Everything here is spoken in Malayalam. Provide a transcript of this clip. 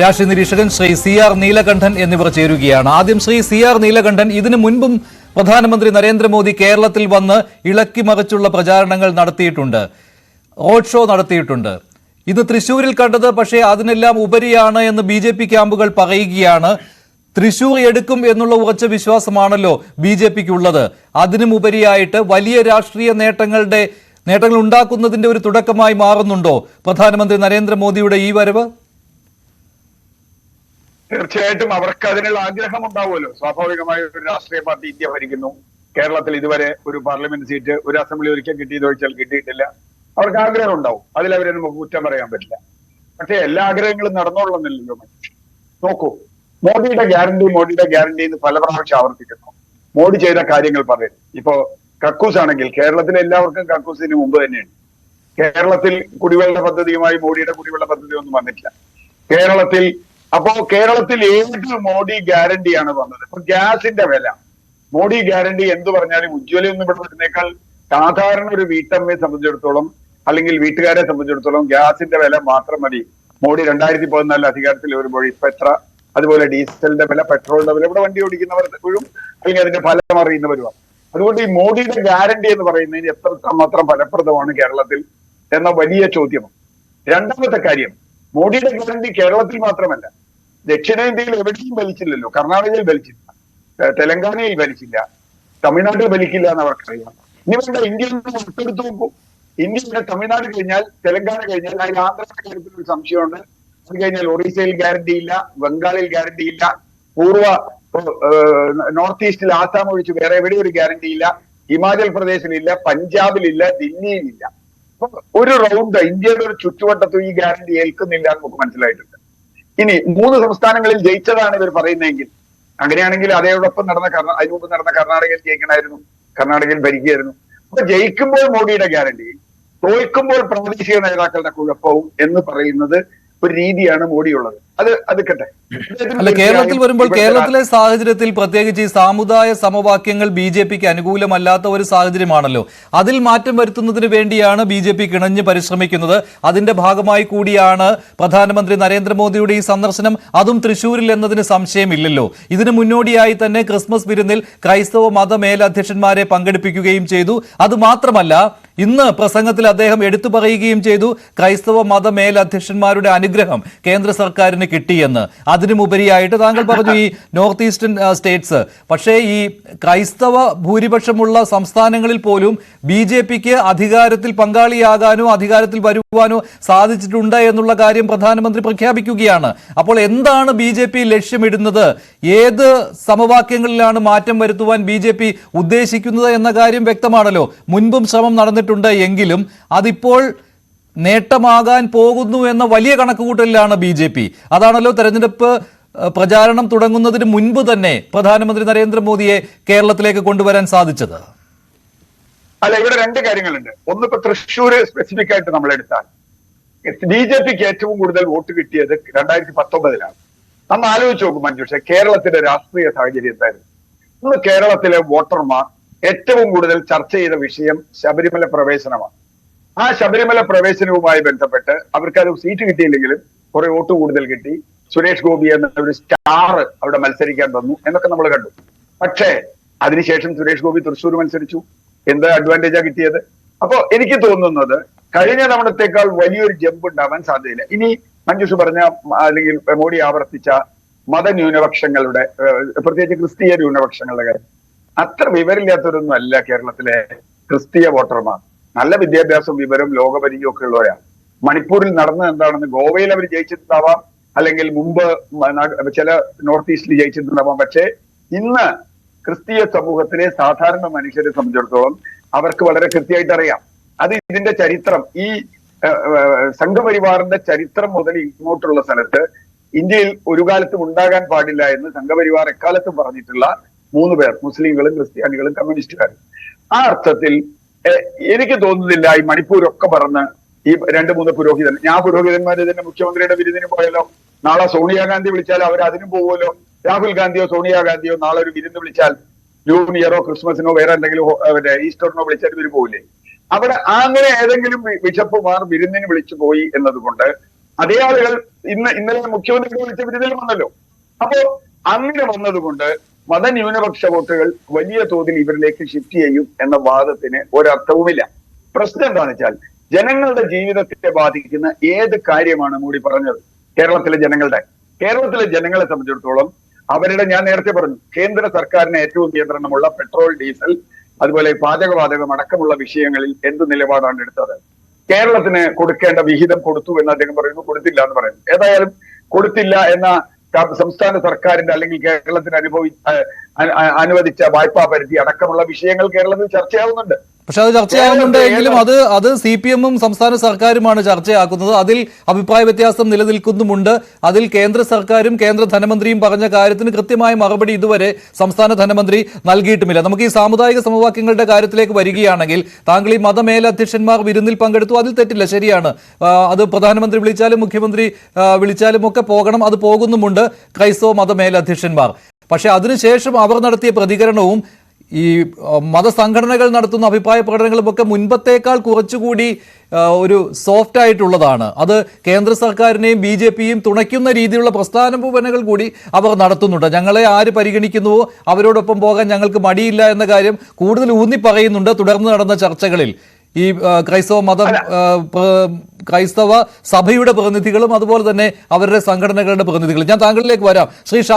രാഷ്ട്രീയ നിരീക്ഷകൻ ശ്രീ സി ആർ നീലകണ്ഠൻ എന്നിവർ ചേരുകയാണ്. ആദ്യം ശ്രീ സി ആർ നീലകണ്ഠൻ ഇതിനു മുൻപും പ്രധാനമന്ത്രി നരേന്ദ്രമോദി കേരളത്തിൽ വന്ന് ഇളക്കി മറിച്ചുള്ള പ്രചാരണങ്ങൾ നടത്തിയിട്ടുണ്ട്. റോഡ് ഷോ നടത്തിയിട്ടുണ്ട്. ഇത് തൃശൂരിൽ കണ്ടത് പക്ഷേ അതിനെല്ലാം ഉപരിയാണ് എന്ന് ബി ജെ പി ക്യാമ്പുകൾ പറയുകയാണ്. തൃശൂർ എടുക്കും എന്നുള്ള ഉറച്ച വിശ്വാസമാണല്ലോ ബി ജെ പിക്ക് ഉള്ളത്. അതിനും ഉപരിയായിട്ട് വലിയ രാഷ്ട്രീയ നേട്ടങ്ങളുടെ നേട്ടങ്ങൾ ഉണ്ടാക്കുന്നതിന്റെ ഒരു തുടക്കമായി മാറുന്നുണ്ടോ? പ്രധാനമന്ത്രി നരേന്ദ്രമോദിയുടെ ഈ വരവ്? തീർച്ചയായിട്ടും അവർക്ക് അതിനുള്ള ആഗ്രഹം ഉണ്ടാവുമല്ലോ. സ്വാഭാവികമായ ഒരു രാഷ്ട്രീയ പാർട്ടി ഇന്ത്യ ഭരിക്കുന്നു. കേരളത്തിൽ ഇതുവരെ ഒരു പാർലമെന്റ് സീറ്റ് ഒരു അസംബ്ലി ഒരിക്കൽ കിട്ടിയെന്ന് ചോദിച്ചാൽ കിട്ടിയിട്ടില്ല. അവർക്ക് ആഗ്രഹം ഉണ്ടാവും. അതിൽ അവരെ നമുക്ക് കുറ്റം പറയാൻ പറ്റില്ല. പക്ഷേ എല്ലാ ആഗ്രഹങ്ങളും നടന്നോളന്നില്ലല്ലോ മനുഷ്യൻ. നോക്കൂ മോദിയുടെ ഗ്യാരണ്ടി മോദിയുടെ ഗ്യാരണ്ടി എന്ന് പല പ്രാവശ്യം ആവർത്തിക്കുന്നു. മോഡി ചെയ്ത കാര്യങ്ങൾ പറയുന്നു ഇപ്പോ കക്കൂസ് ആണെങ്കിൽ കേരളത്തിലെ എല്ലാവർക്കും കക്കൂസിന് മുമ്പ് തന്നെയാണ്. കേരളത്തിൽ കുടിവെള്ള പദ്ധതിയുമായി മോഡിയുടെ കുടിവെള്ള പദ്ധതി ഒന്നും വന്നിട്ടില്ല. കേരളത്തിൽ അപ്പോ കേരളത്തിൽ ഏത് മോഡി ഗ്യാരണ്ടിയാണ് വന്നത്? ഇപ്പൊ ഗ്യാസിന്റെ വില. മോഡി ഗ്യാരണ്ടി എന്ത് പറഞ്ഞാലും ഉജ്ജ്വല ഒന്നും ഇവിടെ സാധാരണ ഒരു വീട്ടമ്മയെ സംബന്ധിച്ചിടത്തോളം അല്ലെങ്കിൽ വീട്ടുകാരെ സംബന്ധിച്ചിടത്തോളം ഗ്യാസിന്റെ വില മാത്രം മതി. മോഡി രണ്ടായിരത്തി പതിനാലിൽ അധികാരത്തിൽ വരുമ്പോൾ ഇപ്പൊ എത്ര? അതുപോലെ ഡീസലിന്റെ വില പെട്രോളിന്റെ വില ഇവിടെ വണ്ടി ഓടിക്കുന്നവർ എപ്പോഴും അല്ലെങ്കിൽ അതിന്റെ ഫലം അറിയുന്നവരുമാണ് അതുകൊണ്ട് ഈ മോഡിയുടെ ഗ്യാരണ്ടി എന്ന് പറയുന്നതിന് എത്രമാത്രം ഫലപ്രദമാണ് കേരളത്തിൽ എന്ന വലിയ ചോദ്യമാണ്. രണ്ടാമത്തെ കാര്യം മോഡിയുടെ ഗ്യാരണ്ടി കേരളത്തിൽ മാത്രമല്ല ദക്ഷിണേന്ത്യയിൽ എവിടെയും വലിച്ചില്ലല്ലോ കർണാടകയിൽ വലിച്ചില്ല തെലങ്കാനയിൽ വലിച്ചില്ല തമിഴ്നാട്ടിൽ വലിക്കില്ല എന്ന് അവർക്കറിയാം ഇനി വേണ്ട ഇന്ത്യയിൽ നിന്ന് ഒട്ടെടുത്ത് നോക്കൂ. ഇന്ത്യയുടെ തമിഴ്നാട് കഴിഞ്ഞാൽ തെലങ്കാന കഴിഞ്ഞാൽ അതിൽ ആന്ധ്രയുടെ കാര്യത്തിൽ ഒരു സംശയമുണ്ട്. അത് കഴിഞ്ഞാൽ ഒറീസയിൽ ഗ്യാരണ്ടി ഇല്ല ബംഗാളിൽ ഗ്യാരണ്ടി ഇല്ല പൂർവ നോർത്ത് ഈസ്റ്റിൽ ആസാം ഒഴിച്ച് വേറെ എവിടെയും ഒരു ഗ്യാരണ്ടി ഇല്ല ഹിമാചൽ പ്രദേശിലില്ല പഞ്ചാബിലില്ല ദില്ലിയിലില്ല. അപ്പൊ ഒരു റൗണ്ട് ഇന്ത്യയുടെ ഒരു ചുറ്റുവട്ടത്തും ഈ ഗ്യാരണ്ടി ഏൽക്കുന്നില്ല എന്ന് നമുക്ക് മനസ്സിലായിട്ടുണ്ട്. ഇനി മൂന്ന് സംസ്ഥാനങ്ങളിൽ ജയിച്ചതാണ് ഇവർ പറയുന്നതെങ്കിൽ. അങ്ങനെയാണെങ്കിൽ അതേടൊപ്പം നടന്ന കർണാ അതിനു മുമ്പ് നടന്ന കർണാടകയിൽ ജയിക്കണമായിരുന്നു കർണാടകയിൽ ഭരിക്കുകയായിരുന്നു. അപ്പൊ ജയിക്കുമ്പോൾ മോഡിയുടെ ഗ്യാരണ്ടി തോൽക്കുമ്പോൾ പ്രാദേശിക നേതാക്കളുടെ കുഴപ്പവും എന്ന് പറയുന്നത് ഒരു രീതിയാണ് മോഡിയുള്ളത് അത് അത് കിട്ടെ അല്ല കേരളത്തിൽ വരുമ്പോൾ കേരളത്തിലെ സാഹചര്യത്തിൽ പ്രത്യേകിച്ച് ഈ സാമുദായ സമവാക്യങ്ങൾ ബി ജെ പിക്ക് അനുകൂലമല്ലാത്ത ഒരു സാഹചര്യമാണല്ലോ. അതിൽ മാറ്റം വരുത്തുന്നതിന് വേണ്ടിയാണ് ബി ജെ പി കിണഞ്ഞ് പരിശ്രമിക്കുന്നത്. അതിന്റെ ഭാഗമായി കൂടിയാണ് പ്രധാനമന്ത്രി നരേന്ദ്രമോദിയുടെ ഈ സന്ദർശനം. അതും തൃശൂരിൽ എന്നതിന് സംശയമില്ലല്ലോ. ഇതിന് മുന്നോടിയായി തന്നെ ക്രിസ്മസ് വിരുന്നിൽ ക്രൈസ്തവ മത മേലധ്യക്ഷന്മാരെ പങ്കെടുപ്പിക്കുകയും ചെയ്തു. അത് മാത്രമല്ല ഇന്ന് പ്രസംഗത്തിൽ അദ്ദേഹം എടുത്തു പറയുകയും ചെയ്തു. ക്രൈസ്തവ മത മേലധ്യക്ഷന്മാരുടെ അനുഗ്രഹം കേന്ദ്ര സർക്കാരിന് കിട്ടിയെന്ന്. അതിനുമുപരിയായിട്ട് താങ്കൾ പറഞ്ഞു ഈ നോർത്ത് ഈസ്റ്റേൺ സ്റ്റേറ്റ്സ്. പക്ഷേ ഈ ക്രൈസ്തവ ഭൂരിപക്ഷമുള്ള സംസ്ഥാനങ്ങളിൽ പോലും ബി ജെ പിക്ക് അധികാരത്തിൽ പങ്കാളിയാകാനോ അധികാരത്തിൽ വരുവാനോ സാധിച്ചിട്ടുണ്ട് എന്നുള്ള കാര്യം പ്രധാനമന്ത്രി പ്രഖ്യാപിക്കുകയാണ്. അപ്പോൾ എന്താണ് ബി ജെ പി ലക്ഷ്യമിടുന്നത്? ഏത് സമവാക്യങ്ങളിലാണ് മാറ്റം വരുത്തുവാൻ ബി ജെ പി ഉദ്ദേശിക്കുന്നത് എന്ന കാര്യം വ്യക്തമാണല്ലോ. മുൻപും ശ്രമം നടന്നിട്ടുണ്ട് എങ്കിലും അതിപ്പോൾ നേട്ടമാകാൻ പോകുന്നു എന്ന വലിയ കണക്കുകൂട്ടലിലാണ് ബി ജെ പി. അതാണല്ലോ തെരഞ്ഞെടുപ്പ് പ്രചാരണം തുടങ്ങുന്നതിന് മുൻപ് തന്നെ പ്രധാനമന്ത്രി നരേന്ദ്രമോദിയെ കേരളത്തിലേക്ക് കൊണ്ടുവരാൻ സാധിച്ചത്. അല്ല ഇവിടെ രണ്ട് കാര്യങ്ങളുണ്ട്. ഒന്ന് ഇപ്പൊ തൃശ്ശൂര് സ്പെസിഫിക് ആയിട്ട് നമ്മൾ എടുത്താൽ. ബി ജെ പിക്ക് ഏറ്റവും കൂടുതൽ വോട്ട് കിട്ടിയത് രണ്ടായിരത്തി പത്തൊമ്പതിലാണ് നമ്മൾ ആലോചിച്ച് നോക്കും മഞ്ജുഷ കേരളത്തിന്റെ രാഷ്ട്രീയ സാഹചര്യം എന്തായിരുന്നു? ഇന്ന് കേരളത്തിലെ വോട്ടർമാർ ഏറ്റവും കൂടുതൽ ചർച്ച ചെയ്ത വിഷയം ശബരിമല പ്രവേശനമാണ്. ആ ശബരിമല പ്രവേശനവുമായി ബന്ധപ്പെട്ട് അവർക്ക് അത് സീറ്റ് കിട്ടിയില്ലെങ്കിലും കുറെ വോട്ട് കൂടുതൽ കിട്ടി. സുരേഷ് ഗോപി എന്ന ഒരു സ്റ്റാർ അവിടെ മത്സരിക്കാൻ തന്നു എന്നൊക്കെ നമ്മൾ കണ്ടു. പക്ഷേ അതിനുശേഷം സുരേഷ് ഗോപി തൃശ്ശൂർ മത്സരിച്ചു. എന്ത് അഡ്വാന്റേജാ കിട്ടിയത്? അപ്പോ എനിക്ക് തോന്നുന്നത് കഴിഞ്ഞ തവണത്തേക്കാൾ വലിയൊരു ജമ്പ് ഉണ്ടാവാൻ സാധ്യതയില്ല. ഇനി മഞ്ജുഷ് പറഞ്ഞ അല്ലെങ്കിൽ മോഡി ആവർത്തിച്ച മതന്യൂനപക്ഷങ്ങളുടെ പ്രത്യേകിച്ച് ക്രിസ്തീയ ന്യൂനപക്ഷങ്ങളുടെ കാര്യം. അത്ര വിവരമില്ലാത്തവരൊന്നും അല്ല കേരളത്തിലെ ക്രിസ്തീയ വോട്ടർമാർ. നല്ല വിദ്യാഭ്യാസവും വിവരം ലോകപരിചയം ഒക്കെ ഉള്ളവരാണ്. മണിപ്പൂരിൽ നടന്നത് എന്താണെന്ന് ഗോവയിൽ അവർ ജയിച്ചിട്ടുണ്ടാവാം. അല്ലെങ്കിൽ മുമ്പ് ചില നോർത്ത് ഈസ്റ്റിൽ ജയിച്ചിട്ടുണ്ടാവാം. പക്ഷേ ഇന്ന് ക്രിസ്തീയ സമൂഹത്തിലെ സാധാരണ മനുഷ്യരെ സംബന്ധിച്ചിടത്തോളം അവർക്ക് വളരെ കൃത്യമായിട്ട് അറിയാം. അത് ഇതിന്റെ ചരിത്രം. ഈ സംഘപരിവാറിന്റെ ചരിത്രം മുതൽ ഇങ്ങോട്ടുള്ള സ്ഥലത്ത് ഇന്ത്യയിൽ ഒരു കാലത്തും ഉണ്ടാകാൻ പാടില്ല എന്ന് സംഘപരിവാർ എക്കാലത്തും പറഞ്ഞിട്ടുള്ള മൂന്ന് പേർ മുസ്ലിങ്ങളും ക്രിസ്ത്യാനികളും കമ്മ്യൂണിസ്റ്റുകാരും. ആ അർത്ഥത്തിൽ എനിക്ക് തോന്നുന്നില്ല ഈ മണിപ്പൂരൊക്കെ പറഞ്ഞ് ഈ രണ്ട് മൂന്ന് പുരോഹിതൻ. ഞാൻ പുരോഹിതന്മാരെ തന്നെ മുഖ്യമന്ത്രിയുടെ വിരുന്നിന് പോയാലോ നാളെ സോണിയാഗാന്ധി വിളിച്ചാൽ അവർ അതിനും പോകുമല്ലോ രാഹുൽ ഗാന്ധിയോ സോണിയാഗാന്ധിയോ നാളെ ഒരു വിരുന്ന് വിളിച്ചാൽ ന്യൂ ഇയറോ ക്രിസ്മസിനോ വേറെ എന്തെങ്കിലും ഈസ്റ്ററിനോ വിളിച്ചാൽ ഇവർ പോകില്ലേ അവിടെ അങ്ങനെ ഏതെങ്കിലും ബിഷപ്പുമാർ വിരുന്നിന് വിളിച്ചു പോയി എന്നതുകൊണ്ട് അതേ ആളുകൾ ഇന്ന് ഇന്നലെ മുഖ്യമന്ത്രി വിളിച്ച വിരുന്നിൽ വന്നല്ലോ. അപ്പോ അങ്ങനെ വന്നതുകൊണ്ട് മതന്യൂനപക്ഷ വോട്ടുകൾ വലിയ തോതിൽ ഇവരിലേക്ക് ഷിഫ്റ്റ് ചെയ്യും എന്ന വാദത്തിന് ഒരർത്ഥവുമില്ല. പ്രശ്നം എന്താണെന്ന് വെച്ചാൽ ജനങ്ങളുടെ ജീവിതത്തെ ബാധിക്കുന്ന ഏത് കാര്യമാണ് മോഡി പറഞ്ഞത്? കേരളത്തിലെ ജനങ്ങളുടെ. കേരളത്തിലെ ജനങ്ങളെ സംബന്ധിച്ചിടത്തോളം അവരുടെ ഞാൻ നേരത്തെ പറഞ്ഞു കേന്ദ്ര സർക്കാരിന് ഏറ്റവും നിയന്ത്രണമുള്ള പെട്രോൾ ഡീസൽ അതുപോലെ പാചകവാതകം അടക്കമുള്ള വിഷയങ്ങളിൽ എന്ത് നിലപാടാണ് എടുത്തത്? കേരളത്തിന് കൊടുക്കേണ്ട വിഹിതം കൊടുത്തു എന്ന് അദ്ദേഹം പറയുന്നു. കൊടുത്തില്ല എന്ന് പറയുന്നു. ഏതായാലും കൊടുത്തില്ല എന്ന സംസ്ഥാന സർക്കാരിന്റെ അല്ലെങ്കിൽ കേരളത്തിന് അനുഭവി അനുവദിച്ച വായ്പാ പരിധി അടക്കമുള്ള വിഷയങ്ങൾ കേരളത്തിൽ ചർച്ചയാവുന്നുണ്ട്. പക്ഷെ അത് ചർച്ചയാകുന്നുണ്ട് എങ്കിലും അത് അത് സി പി എമ്മും സംസ്ഥാന സർക്കാരുമാണ് ചർച്ചയാക്കുന്നത്. അതിൽ അഭിപ്രായ വ്യത്യാസം നിലനിൽക്കുന്നുമുണ്ട്. അതിൽ കേന്ദ്ര സർക്കാരും കേന്ദ്ര ധനമന്ത്രിയും പറഞ്ഞ കാര്യത്തിന് കൃത്യമായ മറുപടി ഇതുവരെ സംസ്ഥാന ധനമന്ത്രി നൽകിയിട്ടുമില്ല. നമുക്ക് ഈ സാമുദായിക സമവാക്യങ്ങളുടെ കാര്യത്തിലേക്ക് വരികയാണെങ്കിൽ താങ്കൾ ഈ മതമേലധ്യക്ഷന്മാർ വിരുന്നിൽ പങ്കെടുത്തു. അതിൽ തെറ്റില്ല. ശരിയാണ്. അത് പ്രധാനമന്ത്രി വിളിച്ചാലും മുഖ്യമന്ത്രി വിളിച്ചാലും ഒക്കെ പോകണം. അത് പോകുന്നുമുണ്ട്. ക്രൈസ്തവ മതമേലധ്യക്ഷന്മാർ പക്ഷെ അതിനുശേഷം അവർ നടത്തിയ പ്രതികരണവും ഈ മതസംഘടനകൾ നടത്തുന്ന അഭിപ്രായ പ്രകടനങ്ങളും ഒക്കെ മുൻപത്തേക്കാൾ കുറച്ചുകൂടി ഒരു സോഫ്റ്റ് ആയിട്ടുള്ളതാണ്. അത് കേന്ദ്ര സർക്കാരിനെയും ബി ജെ പിയും തുണയ്ക്കുന്ന രീതിയിലുള്ള പ്രസ്ഥാനപനകൾ കൂടി അവർ നടത്തുന്നുണ്ട്. ഞങ്ങളെ ആര് പരിഗണിക്കുന്നുവോ അവരോടൊപ്പം പോകാൻ ഞങ്ങൾക്ക് മടിയില്ല എന്ന കാര്യം കൂടുതൽ ഊന്നി പറയുന്നുണ്ട് തുടർന്ന് നടന്ന ചർച്ചകളിൽ. ഈ ക്രൈസ്തവ മതം ക്രൈസ്തവ സഭയുടെ പ്രതിനിധികളും അതുപോലെ തന്നെ അവരുടെ സംഘടനകളുടെ പ്രതിനിധികളും. ഞാൻ താങ്കളിലേക്ക് വരാം. ശ്രീ ഷാ